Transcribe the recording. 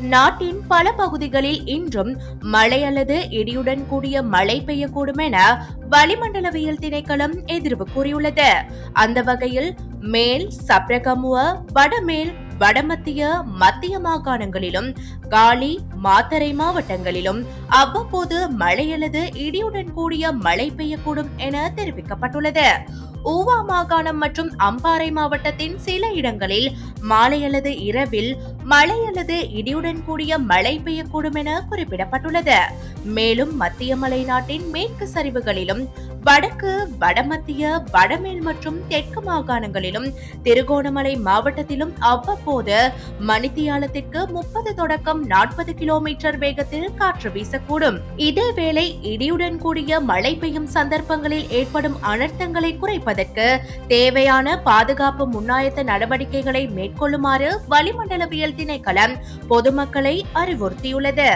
நாட்டின் பல பகுதிகளில் இன்றும் மழை அல்லது இடியுடன் கூடிய மழை பெய்யக்கூடும் என வளிமண்டலவியல் திணைக்களம் எதிர்வு கூறியுள்ளது. அந்த வகையில் மேல் சப்ரகமுவ வடமேல் வடமத்திய மத்திய மாகாணங்களிலும் காலி மாத்தறை மாவட்டங்களிலும் அவ்வப்போது மழை அல்லது இடியுடன் கூடிய மழை பெய்யக்கூடும் என தெரிவிக்கப்பட்டுள்ளது. ஊவா மாகாணம் மற்றும் அம்பாறை மாவட்டத்தின் சில இடங்களில் மாலை அல்லது இரவில் மழை அல்லது இடியுடன் கூடிய மழை பெய்யக்கூடும் என குறிப்பிடப்பட்டுள்ளது. மேலும் மத்திய மலைநாட்டின் மேற்கு சரிவுகளிலும் வடக்கு வடமத்திய வடமேல் மற்றும் தெற்கு மாகாணங்களிலும் திருகோணமலை மாவட்டத்திலும் அவ்வப்போது மணித்தியாலத்திற்கு முப்பது தொடக்கம் நாற்பது கிலோமீட்டர் வேகத்தில் காற்று வீசக்கூடும். இதேவேளை இடியுடன் கூடிய மழை பெய்யும் சந்தர்ப்பங்களில் ஏற்படும் அனர்த்தங்களை குறைப்பதற்கு தேவையான பாதுகாப்பு முன்னாயத்த நடவடிக்கைகளை மேற்கொள்ளுமாறு வளிமண்டலவியல் திணைக்களம் பொதுமக்களை அறிவுறுத்தியுள்ளது.